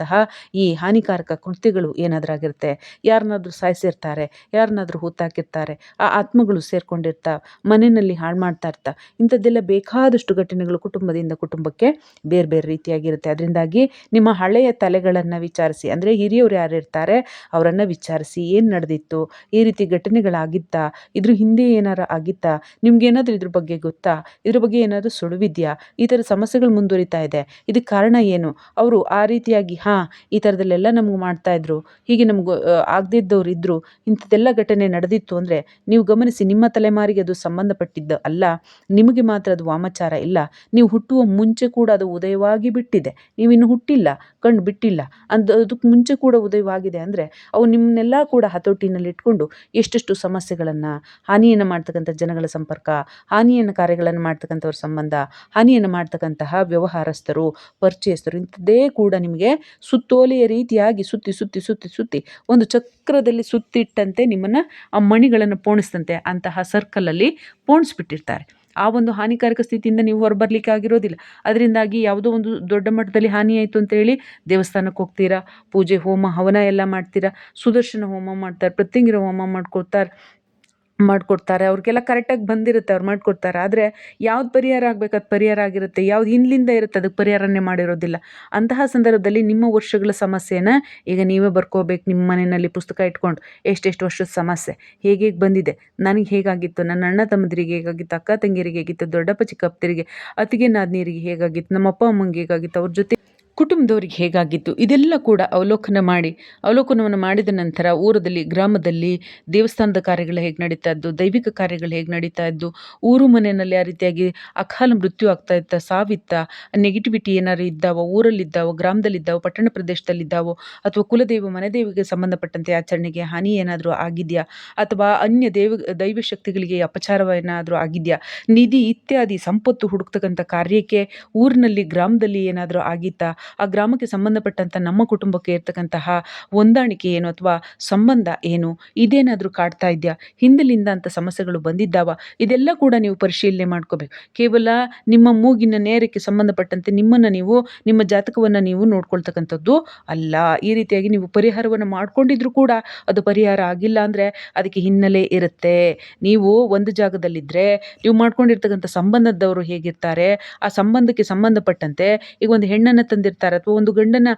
ಈ ಹಾನಿಕಾರಕ ಕೃತ್ಯಗಳು ಏನಾದರೂ ಆಗಿರುತ್ತೆ ಯಾರನ್ನಾದ್ರೂ ಸಾಯಿಸಿರ್ತಾರೆ ಯಾರನ್ನಾದ್ರೂ ಹೂತಾಕಿರ್ತಾರೆ, ಆ ಆತ್ಮಗಳು ಸೇರ್ಕೊಂಡಿರ್ತಾ, ಮನೆಯಲ್ಲಿ ಹಾಳು ಮಾಡ್ತಾ ಇರ್ತಾ, ಇಂಥದ್ದೆಲ್ಲ ಬೇಕಾದಷ್ಟು ಘಟನೆಗಳು ಕುಟುಂಬದಿಂದ ಕುಟುಂಬಕ್ಕೆ ಬೇರೆ ಬೇರೆ ರೀತಿಯಾಗಿರುತ್ತೆ. ಅದರಿಂದಾಗಿ ನಿಮ್ಮ ಹಳೆಯ ತಲೆಗಳನ್ನು ವಿಚಾರಿಸಿ, ಅಂದರೆ ಹಿರಿಯವರು ಯಾರು ಇರ್ತಾರೆ ಅವರನ್ನು ವಿಚಾರಿಸಿ ಏನು ನಡೆದಿತ್ತು, ಈ ರೀತಿ ಘಟನೆಗಳಾಗಿತ್ತಾ, ಇದ್ರ ಹಿಂದೆ ಏನಾರು ಆಗಿತ್ತಾ ನಿಮ್ಗೇನಾದರೂ ಇದ್ರ ಬಗ್ಗೆ ಗೊತ್ತಾ, ಇದ್ರ ಬಗ್ಗೆ ಏನಾದರೂ ಸುಳಿವಿದೆಯಾ ಈ ಥರ ಸಮಸ್ಯೆಗಳು ಮುಂದುವರಿತಾ ಇದೆ. ಇದಕ್ಕೆ ಕಾರಣ ಏನು? ಅವರು ಆ ರೀತಿಯಾಗಿ ಹಾಂ, ಈ ಥರದಲ್ಲೆಲ್ಲ ನಮ್ಗೆ ಮಾಡ್ತಾಯಿದ್ರು ಹೀಗೆ ನಮ್ಗೆ ಆಗದಿದ್ದವ್ರು ಇದ್ದರು ಇಂಥದ್ದೆಲ್ಲ ಘಟನೆ ನಡೆದಿತ್ತು ಅಂದರೆ ನೀವು ಗಮನಿಸಿ ನಿಮ್ಮ ತಲೆಮಾರಿಗೆ ಅದು ಸಂಬಂಧಪಟ್ಟಿದ್ದ ಅಲ್ಲ, ನಿಮಗೆ ಮಾತ್ರ ಅದು ವಾಮಾಚಾರ ಇಲ್ಲ. ನೀವು ಹುಟ್ಟುವ ಮುಂಚೆ ಕೂಡ ಅದು ಉದಯವಾಗಿ ಬಿಟ್ಟಿದೆ. ನೀವಿನ್ನು ಹುಟ್ಟಿಲ್ಲ, ಕಂಡು ಬಿಟ್ಟಿಲ್ಲ. ಅಂದ್ ಅದಕ್ಕೆ ಮುಂಚೆ ಕೂಡ ಉದಯವಾಗಿದೆ ಅಂದರೆ ಅವು ನಿಮ್ಮನ್ನೆಲ್ಲ ಕೂಡ ಹತೋಟಿನಲ್ಲಿ ಇಟ್ಕೊಂಡು ಎಷ್ಟೆಷ್ಟು ಸಮಸ್ಯೆಗಳನ್ನು, ಹಾನಿಯನ್ನು ಮಾಡ್ತಕ್ಕಂಥ ಜನಗಳ ಸಂಪರ್ಕ, ಹಾನಿಯನ್ನು ಕಾರ್ಯಗಳನ್ನು ಮಾಡ್ತಕ್ಕಂಥವ್ರ ಸಂಬಂಧ, ಹಾನಿಯನ್ನು ಮಾಡ್ತಕ್ಕಂತಹ ವ್ಯವಹಾರಸ್ಥರು, ಪರಿಚಯಸ್ಥರು, ಇಂಥದ್ದೇ ಕೂಡ ನಿಮಗೆ ಸುತ್ತೋಲೆಯ ರೀತಿಯಾಗಿ ಸುತ್ತಿ ಸುತ್ತಿ ಸುತ್ತಿ ಸುತ್ತಿ ಒಂದು ಚಕ್ರದಲ್ಲಿ ಸುತ್ತಿಟ್ಟಂತೆ ನಿಮ್ಮನ್ನು ಆ ಮಣಿಗಳನ್ನು ಪೋಣಿಸ್ತಂತೆ ಅಂತಹ ಸರ್ಕಲಲ್ಲಿ ಪೋಣಿಸ್ಬಿಟ್ಟಿರ್ತಾರೆ. ಆ ಒಂದು ಹಾನಿಕಾರಕ ಸ್ಥಿತಿಯಿಂದ ನೀವು ಹೊರಬರ್ಲಿಕ್ಕೆ ಆಗಿರೋದಿಲ್ಲ. ಅದರಿಂದಾಗಿ ಯಾವುದೋ ಒಂದು ದೊಡ್ಡ ಮಟ್ಟದಲ್ಲಿ ಹಾನಿಯಾಯಿತು ಅಂತೇಳಿ ದೇವಸ್ಥಾನಕ್ಕೆ ಹೋಗ್ತೀರಾ, ಪೂಜೆ, ಹೋಮ, ಹವನ ಎಲ್ಲ ಮಾಡ್ತೀರಾ, ಸುದರ್ಶನ ಹೋಮ ಮಾಡ್ತಾರೆ, ಪ್ರತ್ಯಂಗಿರ ಹೋಮ ಮಾಡ್ಕೊಳ್ತಾರೆ ಮಾಡಿಕೊಡ್ತಾರೆ. ಅವ್ರಿಗೆಲ್ಲ ಕರೆಕ್ಟಾಗಿ ಬಂದಿರುತ್ತೆ, ಅವ್ರು ಮಾಡಿಕೊಡ್ತಾರೆ. ಆದರೆ ಯಾವ್ದು ಪರಿಹಾರ ಆಗಬೇಕು, ಅದು ಪರಿಹಾರ ಆಗಿರುತ್ತೆ. ಯಾವ್ದು ಹಿಂದಿಂದ ಇರುತ್ತೆ ಅದಕ್ಕೆ ಪರಿಹಾರನೇ ಮಾಡಿರೋದಿಲ್ಲ. ಅಂತಹ ಸಂದರ್ಭದಲ್ಲಿ ನಿಮ್ಮ ವರ್ಷಗಳ ಸಮಸ್ಯೆನ ಈಗ ನೀವೇ ಬರ್ಕೋಬೇಕು ನಿಮ್ಮ ಮನೆಯಲ್ಲಿ ಪುಸ್ತಕ ಇಟ್ಕೊಂಡು ಎಷ್ಟೆಷ್ಟು ವರ್ಷದ ಸಮಸ್ಯೆ, ಹೇಗೆ ಬಂದಿದೆ, ನನಗೆ ಹೇಗಾಗಿತ್ತು, ನನ್ನ ಅಣ್ಣ ತಮ್ಮದಿರಿಗೆ ಹೇಗಾಗಿತ್ತು, ಅಕ್ಕ ತಂಗಿಯರಿಗೆ ಹೇಗಿತ್ತು ದೊಡ್ಡಪ್ಪ ಚಿಕ್ಕಪ್ಪರಿಗೆ, ಅತ್ತಿಗೆ ನಾದಿನಿಯರಿಗೆ ಹೇಗಾಗಿತ್ತು ನಮ್ಮ ಅಪ್ಪ ಅಮ್ಮಂಗೆ ಹೇಗಾಗಿತ್ತು, ಅವ್ರ ಜೊತೆ ಕುಟುಂಬದವ್ರಿಗೆ ಹೇಗಾಗಿತ್ತು? ಇದೆಲ್ಲ ಕೂಡ ಅವಲೋಕನ ಮಾಡಿ, ಅವಲೋಕನವನ್ನು ಮಾಡಿದ ನಂತರ ಊರದಲ್ಲಿ, ಗ್ರಾಮದಲ್ಲಿ ದೇವಸ್ಥಾನದ ಕಾರ್ಯಗಳು ಹೇಗೆ ನಡೀತಾ ಇದ್ದು, ದೈವಿಕ ಕಾರ್ಯಗಳು ಹೇಗೆ ನಡೀತಾ ಇದ್ದು, ಊರು ಮನೆಯಲ್ಲಿ ಆ ರೀತಿಯಾಗಿ ಅಕಾಲ ಮೃತ್ಯು ಆಗ್ತಾ ಇತ್ತ, ಸಾವಿತ್ತ ನೆಗೆಟಿವಿಟಿ ಏನಾದ್ರು ಇದ್ದಾವ, ಊರಲ್ಲಿದ್ದಾವೋ, ಗ್ರಾಮದಲ್ಲಿದ್ದಾವೋ, ಪಟ್ಟಣ ಪ್ರದೇಶದಲ್ಲಿದ್ದಾವೋ, ಅಥವಾ ಕುಲದೇವ ಮನೆದೇವಿಗೆ ಸಂಬಂಧಪಟ್ಟಂತೆ ಆಚರಣೆಗೆ ಹಾನಿ ಏನಾದರೂ ಆಗಿದೆಯಾ? ಅಥವಾ ಅನ್ಯ ದೇವ, ದೈವ ಶಕ್ತಿಗಳಿಗೆ ಅಪಚಾರವೇನಾದರೂ ಆಗಿದೆಯಾ? ನಿಧಿ ಇತ್ಯಾದಿ, ಸಂಪತ್ತು ಹುಡುಕ್ತಕ್ಕಂಥ ಕಾರ್ಯಕ್ಕೆ ಊರಿನಲ್ಲಿ, ಗ್ರಾಮದಲ್ಲಿ ಏನಾದರೂ ಆಗಿತ್ತಾ? ಆ ಗ್ರಾಮಕ್ಕೆ ಸಂಬಂಧಪಟ್ಟಂಥ ನಮ್ಮ ಕುಟುಂಬಕ್ಕೆ ಇರ್ತಕ್ಕಂತಹ ಹೊಂದಾಣಿಕೆ ಏನು ಅಥವಾ ಸಂಬಂಧ ಏನು, ಇದೇನಾದರೂ ಕಾಡ್ತಾ ಇದೆಯಾ? ಹಿಂದಲಿಂದ ಅಂತ ಸಮಸ್ಯೆಗಳು ಬಂದಿದ್ದಾವ? ಇದೆಲ್ಲ ಕೂಡ ನೀವು ಪರಿಶೀಲನೆ ಮಾಡ್ಕೋಬೇಕು. ಕೇವಲ ನಿಮ್ಮ ಮೂಗಿನ ನೇರಕ್ಕೆ ಸಂಬಂಧಪಟ್ಟಂತೆ ನಿಮ್ಮನ್ನು ನೀವು, ನಿಮ್ಮ ಜಾತಕವನ್ನು ನೀವು ನೋಡ್ಕೊಳ್ತಕ್ಕಂಥದ್ದು ಅಲ್ಲ. ಈ ರೀತಿಯಾಗಿ ನೀವು ಪರಿಹಾರವನ್ನು ಮಾಡ್ಕೊಂಡಿದ್ರು ಕೂಡ ಅದು ಪರಿಹಾರ ಆಗಿಲ್ಲ ಅಂದರೆ ಅದಕ್ಕೆ ಹಿನ್ನೆಲೆ ಇರುತ್ತೆ. ನೀವು ಒಂದು ಜಾಗದಲ್ಲಿದ್ದರೆ ನೀವು ಮಾಡ್ಕೊಂಡಿರ್ತಕ್ಕಂಥ ಸಂಬಂಧದವರು ಹೇಗಿರ್ತಾರೆ? ಆ ಸಂಬಂಧಕ್ಕೆ ಸಂಬಂಧಪಟ್ಟಂತೆ ಈಗ ಒಂದು ಹೆಣ್ಣನ್ನು ತಂದಿರ್ತಾರೆ. ಅಥವಾ ಒಂದು ಗಂಡನ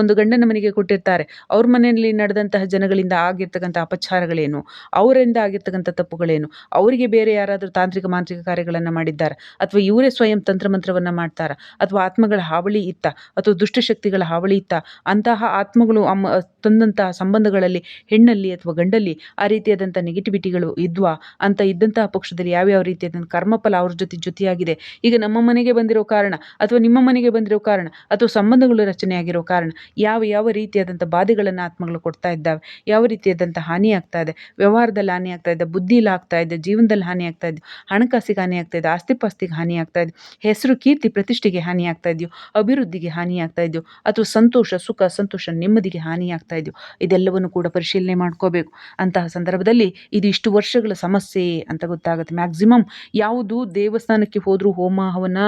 ಒಂದು ಗಂಡನ ಮನೆಗೆ ಕೊಟ್ಟಿರ್ತಾರೆ. ಅವ್ರ ಮನೆಯಲ್ಲಿ ನಡೆದಂತಹ ಜನಗಳಿಂದ ಆಗಿರ್ತಕ್ಕಂಥ ಅಪಚಾರಗಳೇನು? ಅವರಿಂದ ಆಗಿರ್ತಕ್ಕಂಥ ತಪ್ಪುಗಳೇನು? ಅವರಿಗೆ ಬೇರೆ ಯಾರಾದರೂ ತಾಂತ್ರಿಕ, ಮಾಂತ್ರಿಕ ಕಾರ್ಯಗಳನ್ನು ಮಾಡಿದ್ದಾರೆ? ಅಥವಾ ಇವರೇ ಸ್ವಯಂ ತಂತ್ರಮಂತ್ರವನ್ನು ಮಾಡ್ತಾರ? ಅಥವಾ ಆತ್ಮಗಳ ಹಾವಳಿ ಇತ್ತ? ಅಥವಾ ದುಷ್ಟಶಕ್ತಿಗಳ ಹಾವಳಿ ಇತ್ತ? ಅಂತಹ ಆತ್ಮಗಳು ಅಮ್ಮ, ತಂದಂತಹ ಸಂಬಂಧಗಳಲ್ಲಿ, ಹೆಣ್ಣಲ್ಲಿ ಅಥವಾ ಗಂಡಲ್ಲಿ ಆ ರೀತಿಯಾದಂಥ ನೆಗೆಟಿವಿಟಿಗಳು ಇದ್ವಾ? ಅಂತ ಇದ್ದಂತಹ ಪಕ್ಷದಲ್ಲಿ ಯಾವ್ಯಾವ ರೀತಿಯಾದಂಥ ಕರ್ಮಫಲ ಅವ್ರ ಜೊತೆ ಜೊತೆಯಾಗಿದೆ ಈಗ ನಮ್ಮ ಮನೆಗೆ ಬಂದಿರೋ ಕಾರಣ ಅಥವಾ ನಿಮ್ಮ ಮನೆಗೆ ಬಂದಿರೋ ಕಾರಣ ಅಥವಾ ಸಂಬಂಧಗಳು ರಚನೆಯಾಗಿರೋ ಕಾರಣ ಯಾವ ಯಾವ ರೀತಿಯಾದಂಥ ಬಾಧೆಗಳನ್ನು ಆತ್ಮಗಳು ಕೊಡ್ತಾ ಇದ್ದಾವೆ, ಯಾವ ರೀತಿಯಾದಂಥ ಹಾನಿ ಆಗ್ತಾ ಇದೆ, ವ್ಯವಹಾರದಲ್ಲಿ ಹಾನಿ ಆಗ್ತಾ ಇದೆ, ಬುದ್ಧಿಲಿ ಆಗ್ತಾ ಇದೆ, ಜೀವನದಲ್ಲಿ ಹಾನಿ ಆಗ್ತಾ ಇದೆ, ಹಣಕಾಸಿಗೆ ಹಾನಿ ಆಗ್ತಾ ಇದೆ ಆಸ್ತಿ ಪಾಸ್ತಿಗೆ ಹಾನಿ ಆಗ್ತಾ ಇದೆ, ಹೆಸರು, ಕೀರ್ತಿ, ಪ್ರತಿಷ್ಠೆಗೆ ಹಾನಿ ಆಗ್ತಾ ಇದೆಯೋ, ಅಭಿವೃದ್ಧಿಗೆ ಹಾನಿ ಆಗ್ತಾ ಇದೆಯೋ, ಅಥವಾ ಸಂತೋಷ, ಸುಖ, ಸಂತೋಷ ನೆಮ್ಮದಿಗೆ ಹಾನಿ ಆಗ್ತಾ ಇದೆಯೋ, ಇದೆಲ್ಲವನ್ನು ಕೂಡ ಪರಿಶೀಲನೆ ಮಾಡ್ಕೋಬೇಕು. ಅಂತಹ ಸಂದರ್ಭದಲ್ಲಿ ಇದು ಇಷ್ಟು ವರ್ಷಗಳ ಸಮಸ್ಯೆ ಅಂತ ಗೊತ್ತಾಗುತ್ತೆ. ಮ್ಯಾಕ್ಸಿಮಮ್ ಯಾವುದು ದೇವಸ್ಥಾನಕ್ಕೆ ಹೋದರೂ ಹೋಮ ಹವನ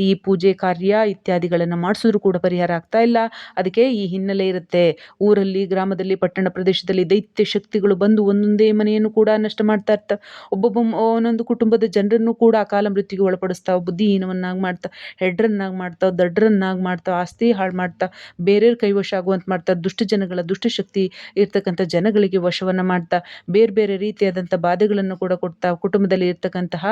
ಈ ಪೂಜೆ ಕಾರ್ಯ ಇತ್ಯಾದಿಗಳನ್ನು ಮಾಡಿಸಿದ್ರು ಕೂಡ ಪರಿಹಾರ ಆಗ್ತಾ ಇಲ್ಲ. ಅದಕ್ಕೆ ಈ ಹಿನ್ನೆಲೆ ಇರುತ್ತೆ. ಊರಲ್ಲಿ, ಗ್ರಾಮದಲ್ಲಿ, ಪಟ್ಟಣ ಪ್ರದೇಶದಲ್ಲಿ ದೈತ್ಯ ಶಕ್ತಿಗಳು ಬಂದು ಒಂದೊಂದೇ ಮನೆಯನ್ನು ಕೂಡ ನಷ್ಟ ಮಾಡ್ತಾ ಇರ್ತಾ. ಒಬ್ಬೊಬ್ಬ ಒಂದೊಂದು ಕುಟುಂಬದ ಜನರನ್ನು ಕೂಡ ಅಕಾಲ ಮೃತ್ಯುಗೆ ಒಳಪಡಿಸ್ತಾವೆ ಬುದ್ಧಿಹೀನವನ್ನಾಗಿ ಮಾಡ್ತಾ, ಹೆಡ್ರನ್ನಾಗಿ ಮಾಡ್ತಾವೆ ದಡ್ರನ್ನಾಗಿ ಮಾಡ್ತಾವೆ ಆಸ್ತಿ ಹಾಳು ಮಾಡ್ತಾ, ಬೇರೆಯವ್ರ ಕೈವಶ ಆಗುವಂತ ಮಾಡ್ತಾ, ದುಷ್ಟ ಜನಗಳ ದುಷ್ಟಶಕ್ತಿ ಇರ್ತಕ್ಕಂಥ ಜನಗಳಿಗೆ ವಶವನ್ನು ಮಾಡ್ತಾ, ಬೇರೆ ಬೇರೆ ರೀತಿಯಾದಂಥ ಬಾಧೆಗಳನ್ನು ಕೂಡ ಕೊಡ್ತಾ, ಕುಟುಂಬದಲ್ಲಿ ಇರ್ತಕ್ಕಂತಹ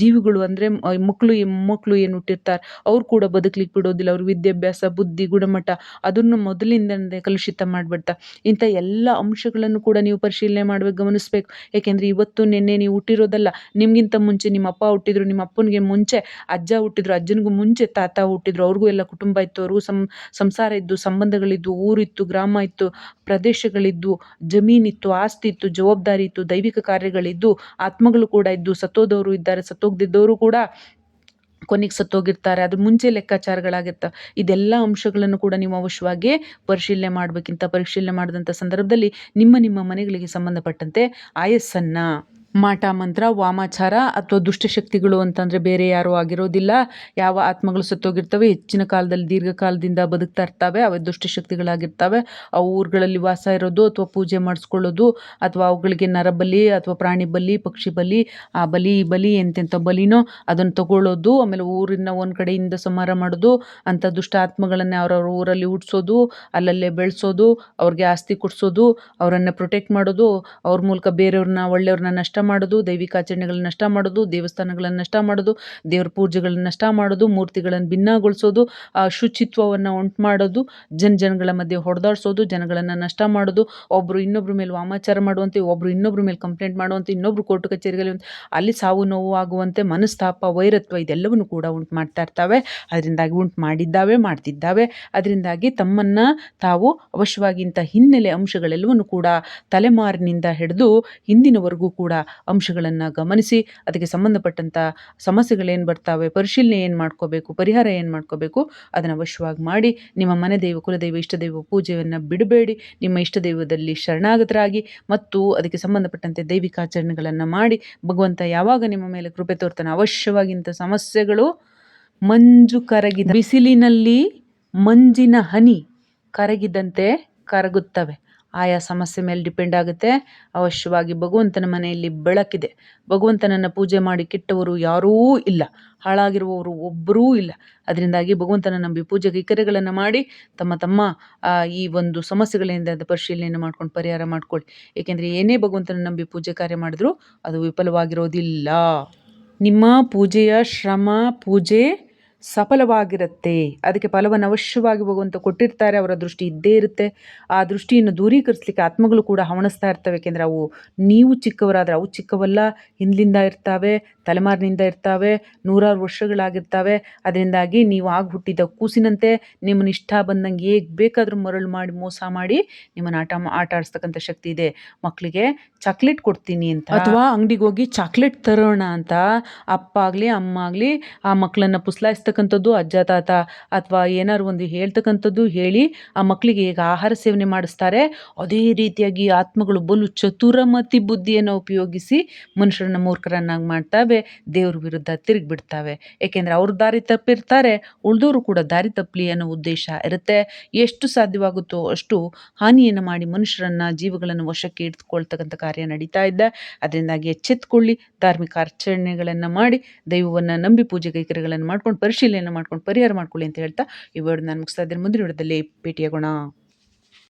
ಜೀವಿಗಳು ಅಂದರೆ ಮಕ್ಕಳು ಮಕ್ಕಳು ಏನು ಹುಟ್ಟಿರ್ತಾರೆ, ಅವ್ರು ಕೂಡ ಬದುಕಲಿಕ್ಕೆ ಬಿಡೋದಿಲ್ಲ. ಅವ್ರ ವಿದ್ಯಾಭ್ಯಾಸ ಬುದ್ಧಿ, ಗುಣಮಟ್ಟ ಅದನ್ನು ಮೊದಲಿಂದನೇ ಕಲುಷಿತ ಮಾಡಿಬಿಡ್ತಾ. ಇಂಥ ಎಲ್ಲ ಅಂಶಗಳನ್ನು ಕೂಡ ನೀವು ಪರಿಶೀಲನೆ ಮಾಡಬೇಕು ಗಮನಿಸ್ಬೇಕು. ಏಕೆಂದರೆ ಇವತ್ತು ನಿನ್ನೆ ನೀವು ಹುಟ್ಟಿರೋದಲ್ಲ, ನಿಮಗಿಂತ ಮುಂಚೆ ನಿಮ್ಮ ಅಪ್ಪ ಹುಟ್ಟಿದ್ರು, ನಿಮ್ಮ ಅಪ್ಪನಿಗೆ ಮುಂಚೆ, ಅಜ್ಜ ಹುಟ್ಟಿದ್ರು, ಅಜ್ಜನಿಗೂ ಮುಂಚೆ ತಾತ ಹುಟ್ಟಿದ್ರು, ಅವ್ರಿಗೂ ಎಲ್ಲ ಕುಟುಂಬ ಇತ್ತು, ಅವ್ರಿಗೂ ಸಂ, ಸಂಸಾರ ಇದ್ದು ಸಂಬಂಧಗಳಿದ್ದು ಊರಿತ್ತು, ಗ್ರಾಮ ಇತ್ತು, ಪ್ರದೇಶಗಳಿದ್ದು, ಜಮೀನಿತ್ತು, ಆಸ್ತಿ ಇತ್ತು, ಜವಾಬ್ದಾರಿ ಇತ್ತು, ದೈವಿಕ ಕಾರ್ಯಗಳಿದ್ದು, ಆತ್ಮಗಳು ಕೂಡ ಇದ್ದು, ಸತ್ತೋದವರು ಇದ್ದಾರೆ, ಸತ್ತೋಗದಿದ್ದವರು ಕೂಡ ಕೊನೆಗೆ ಸತ್ತೋಗಿರ್ತಾರೆ. ಅದ್ರ ಮುಂಚೆ ಲೆಕ್ಕಾಚಾರಗಳಾಗಿರ್ತವೆ. ಇದೆಲ್ಲ ಅಂಶಗಳನ್ನು ಕೂಡ ನೀವು ಅವಶ್ಯವಾಗಿ ಪರಿಶೀಲನೆ ಮಾಡಬೇಕಿಂತ, ಪರಿಶೀಲನೆ ಮಾಡಿದಂಥ ಸಂದರ್ಭದಲ್ಲಿ ನಿಮ್ಮ ನಿಮ್ಮ ಮನೆಗಳಿಗೆ ಸಂಬಂಧಪಟ್ಟಂತೆ ಆಯಸ್ಸನ್ನು ಮಾಟ ಮಂತ್ರ, ವಾಮಾಚಾರ ಅಥವಾ ದುಷ್ಟಶಕ್ತಿಗಳು ಅಂತಂದರೆ ಬೇರೆ ಯಾರೂ ಆಗಿರೋದಿಲ್ಲ. ಯಾವ ಆತ್ಮಗಳು ಸತ್ತೋಗಿರ್ತವೆ, ಹೆಚ್ಚಿನ ಕಾಲದಲ್ಲಿ ದೀರ್ಘಕಾಲದಿಂದ ಬದುಕ್ತಾ ಇರ್ತವೆ, ಅವೇ ದುಷ್ಟಶಕ್ತಿಗಳಾಗಿರ್ತವೆ ಅವು ಊರುಗಳಲ್ಲಿ ವಾಸ ಇರೋದು ಅಥವಾ ಪೂಜೆ ಮಾಡಿಸ್ಕೊಳ್ಳೋದು ಅಥವಾ ಅವುಗಳಿಗೆ ನರಬಲಿ ಅಥವಾ ಪ್ರಾಣಿ ಬಲಿ, ಪಕ್ಷಿ ಬಲಿ, ಆ ಬಲಿ, ಈ ಬಲಿ ಎಂತೆಂಥ ಬಲಿನೋ ಅದನ್ನು ತಗೊಳ್ಳೋದು, ಆಮೇಲೆ ಊರಿನ ಒಂದು ಕಡೆಯಿಂದ ಸಂಹಾರ ಮಾಡೋದು, ಅಂಥ ದುಷ್ಟ ಆತ್ಮಗಳನ್ನೇ ಅವ್ರವ್ರ ಊರಲ್ಲಿ ಹುಟ್ಸೋದು ಅಲ್ಲಲ್ಲೇ ಬೆಳೆಸೋದು, ಅವ್ರಿಗೆ ಆಸ್ತಿ ಕೊಡಿಸೋದು, ಅವರನ್ನು ಪ್ರೊಟೆಕ್ಟ್ ಮಾಡೋದು, ಅವ್ರ ಮೂಲಕ ಬೇರೆಯವ್ರನ್ನ, ಒಳ್ಳೆಯವ್ರನ್ನ ನಷ್ಟ ಮಾಡೋದು, ದೈವಿಕ ಆಚರಣೆಗಳನ್ನ ನಷ್ಟ ಮಾಡೋದು, ದೇವಸ್ಥಾನಗಳನ್ನು ನಷ್ಟ ಮಾಡೋದು, ದೇವರ ಪೂಜೆಗಳನ್ನು ನಷ್ಟ ಮಾಡೋದು, ಮೂರ್ತಿಗಳನ್ನು ಭಿನ್ನಗೊಳಿಸೋದು, ಆ ಶುಚಿತ್ವವನ್ನು ಉಂಟು ಮಾಡೋದು, ಜನ ಜನಗಳ ಮಧ್ಯೆ ಹೊಡೆದಾಡಿಸೋದು, ಜನಗಳನ್ನು ನಷ್ಟ ಮಾಡೋದು ಒಬ್ಬರು ಇನ್ನೊಬ್ಬರ ಮೇಲೆ ವಾಮಾಚಾರ ಮಾಡುವಂತೆ ಒಬ್ಬರು ಇನ್ನೊಬ್ಬರ ಮೇಲೆ ಕಂಪ್ಲೇಂಟ್ ಮಾಡುವಂತೆ ಇನ್ನೊಬ್ಬರು ಕೋರ್ಟ್ ಕಚೇರಿಗಳಲ್ಲಿ ಅಲ್ಲಿ ಸಾವು ನೋವು ಆಗುವಂತೆ ಮನಸ್ತಾಪ, ವೈರತ್ವ ಇದೆಲ್ಲವನ್ನು ಕೂಡ ಉಂಟು ಮಾಡ್ತಾ ಇರ್ತವೆ. ಅದರಿಂದಾಗಿ ಉಂಟು ಮಾಡಿದ್ದಾವೆ, ಮಾಡ್ತಿದ್ದಾವೆ. ಅದರಿಂದಾಗಿ ತಮ್ಮನ್ನು ತಾವು ಅವಶ್ಯವಾಗಿ ಇಂಥ ಹಿನ್ನೆಲೆ ಅಂಶಗಳೆಲ್ಲವನ್ನು ಕೂಡ ತಲೆಮಾರಿನಿಂದ ಹಿಡಿದು ಹಿಂದಿನವರೆಗೂ ಕೂಡ ಅಂಶಗಳನ್ನು ಗಮನಿಸಿ, ಅದಕ್ಕೆ ಸಂಬಂಧಪಟ್ಟಂಥ ಸಮಸ್ಯೆಗಳೇನು ಬರ್ತಾವೆ, ಪರಿಶೀಲನೆ ಏನು ಮಾಡ್ಕೋಬೇಕು, ಪರಿಹಾರ ಏನು ಮಾಡ್ಕೋಬೇಕು, ಅದನ್ನು ಅವಶ್ಯವಾಗಿ ಮಾಡಿ, ನಿಮ್ಮ ಮನೆ ದೈವ, ಕುಲದೈವ ಇಷ್ಟದೈವ ಪೂಜೆಯನ್ನು ಬಿಡಬೇಡಿ, ನಿಮ್ಮ ಇಷ್ಟದೈವದಲ್ಲಿ ಶರಣಾಗತರಾಗಿ ಮತ್ತು ಅದಕ್ಕೆ ಸಂಬಂಧಪಟ್ಟಂತೆ ದೈವಿಕಾಚರಣೆಗಳನ್ನು ಮಾಡಿ, ಭಗವಂತ ಯಾವಾಗ ನಿಮ್ಮ ಮೇಲೆ ಕೃಪೆ ತೋರ್ತಾನೆ ಅವಶ್ಯವಾಗಿ ಇಂಥ ಸಮಸ್ಯೆಗಳು ಮಂಜು ಕರಗಿದ, ಬಿಸಿಲಿನಲ್ಲಿ ಮಂಜಿನ ಹನಿ ಕರಗಿದಂತೆ ಕರಗುತ್ತವೆ. ಆಯಾ ಸಮಸ್ಯೆ ಮೇಲೆ ಡಿಪೆಂಡ್ ಆಗುತ್ತೆ. ಅವಶ್ಯವಾಗಿ ಭಗವಂತನ ಮನೆಯಲ್ಲಿ ಬೆಳಕಿದೆ. ಭಗವಂತನನ್ನು ಪೂಜೆ ಮಾಡಿ ಕೆಟ್ಟವರು ಯಾರೂ ಇಲ್ಲ. ಹಾಳಾಗಿರುವವರು ಒಬ್ಬರೂ ಇಲ್ಲ. ಅದರಿಂದಾಗಿ ಭಗವಂತನ ನಂಬಿ ಪೂಜೆ ಕೈಕರ್ಯಗಳನ್ನು ಮಾಡಿ ತಮ್ಮ ತಮ್ಮ ಈ ಒಂದು ಸಮಸ್ಯೆಗಳಿಂದ ಅದು ಪರಿಶೀಲನೆ ಮಾಡ್ಕೊಂಡು ಪರಿಹಾರ ಮಾಡ್ಕೊಳ್ಳಿ. ಏಕೆಂದರೆ ಏನೇ ಭಗವಂತನ ನಂಬಿ ಪೂಜೆ ಕಾರ್ಯ ಮಾಡಿದ್ರೂ ಅದು ವಿಫಲವಾಗಿರೋದಿಲ್ಲ. ನಿಮ್ಮ ಪೂಜೆಯ ಶ್ರಮ, ಪೂಜೆ ಸಫಲವಾಗಿರುತ್ತೆ. ಅದಕ್ಕೆ ಫಲವನ್ನು ಅವಶ್ಯವಾಗಿ ಭಗವಂತ ಕೊಟ್ಟಿರ್ತಾರೆ, ಅವರ ದೃಷ್ಟಿ ಇದ್ದೇ ಇರುತ್ತೆ. ಆ ದೃಷ್ಟಿಯನ್ನು ದೂರೀಕರಿಸಲಿಕ್ಕೆ ಆತ್ಮಗಳು ಕೂಡ ಹವಣಿಸ್ತಾ ಇರ್ತವೆ. ಏಕೆಂದರೆ ಅವು ನೀವು ಚಿಕ್ಕವರಾದರೆ ಅವು ಚಿಕ್ಕವಲ್ಲ ಹಿಂದಿಂದ ಇರ್ತಾವೆ, ತಲೆಮಾರಿನಿಂದ ಇರ್ತಾವೆ, ನೂರಾರು ವರ್ಷಗಳಾಗಿರ್ತಾವೆ. ಅದರಿಂದಾಗಿ ನೀವು ಆಗ ಹುಟ್ಟಿದ ಕೂಸಿನಂತೆ ನಿಮ್ಮನ್ನು ಇಷ್ಟ ಬಂದಂಗೆ ಹೇಗೆ ಬೇಕಾದರೂ ಮರಳು ಮಾಡಿ, ಮೋಸ ಮಾಡಿ ನಿಮ್ಮನ್ನು ಆಟ ಆಟ ಆಡಿಸ್ತಕ್ಕಂಥ ಶಕ್ತಿ ಇದೆ. ಮಕ್ಕಳಿಗೆ ಚಾಕ್ಲೇಟ್ ಕೊಡ್ತೀನಿ ಅಂತ. ಅಥವಾ ಅಂಗಡಿಗೆ ಹೋಗಿ ಚಾಕ್ಲೇಟ್ ತರೋಣ ಅಂತ ಅಪ್ಪ ಆಗಲಿ ಅಮ್ಮ ಆಗಲಿ ಆ ಮಕ್ಕಳನ್ನು ಪುಸ್ಲಾಯಿಸ್ತಕ್ಕಂಥದ್ದು ಅಜ್ಜ, ತಾತ ಅಥವಾ ಏನಾದ್ರು ಒಂದು ಹೇಳ್ತಕ್ಕಂಥದ್ದು ಹೇಳಿ ಆ ಮಕ್ಕಳಿಗೆ ಈಗ ಆಹಾರ ಸೇವನೆ ಮಾಡಿಸ್ತಾರೆ. ಅದೇ ರೀತಿಯಾಗಿ ಆತ್ಮಗಳು ಬಲು ಚತುರಮತಿ ಬುದ್ಧಿಯನ್ನು ಉಪಯೋಗಿಸಿ ಮನುಷ್ಯರನ್ನ ಮೂರ್ಖರನ್ನಾಗಿ ಮಾಡ್ತವೆ, ದೇವ್ರ ವಿರುದ್ಧ ತಿರುಗಿ ಬಿಡ್ತವೆ ಏಕೆಂದರೆ ಅವ್ರ ದಾರಿ ತಪ್ಪಿರ್ತಾರೆ ಉಳಿದವರು ಕೂಡ ದಾರಿ ತಪ್ಪಲಿ ಅನ್ನೋ ಉದ್ದೇಶ ಇರುತ್ತೆ. ಎಷ್ಟು ಸಾಧ್ಯವಾಗುತ್ತೋ ಅಷ್ಟು ಹಾನಿಯನ್ನು ಮಾಡಿ ಮನುಷ್ಯರನ್ನ ಜೀವಗಳನ್ನು ವಶಕ್ಕೆ ಇಟ್ಕೊಳ್ತಕ್ಕಂಥ ಕಾರ್ಯ ನಡೀತಾ ಇದ್ದ ಅದರಿಂದಾಗಿ ಎಚ್ಚೆತ್ಕೊಳ್ಳಿ, ಧಾರ್ಮಿಕ ಆಚರಣೆಗಳನ್ನು ಮಾಡಿ, ದೈವವನ್ನು ನಂಬಿ ಪೂಜೆ ಕೈಕರ್ಯಗಳನ್ನು ಮಾಡ್ಕೊಂಡು ಪರಿಶೀಲನೆ ಮಾಡ್ಕೊಂಡು ಪರಿಹಾರ ಮಾಡ್ಕೊಳ್ಳಿ ಅಂತ ಹೇಳ್ತಾ ಈ ವರ್ಡ್ ನಾನು ಮುಗಿಸ್ತಾ ಇದ್ದೇನೆ. ಮುಂದಿನ ವಿಡಿಯೋದಲ್ಲಿ ಭೇಟಿಯಾಗೋಣ.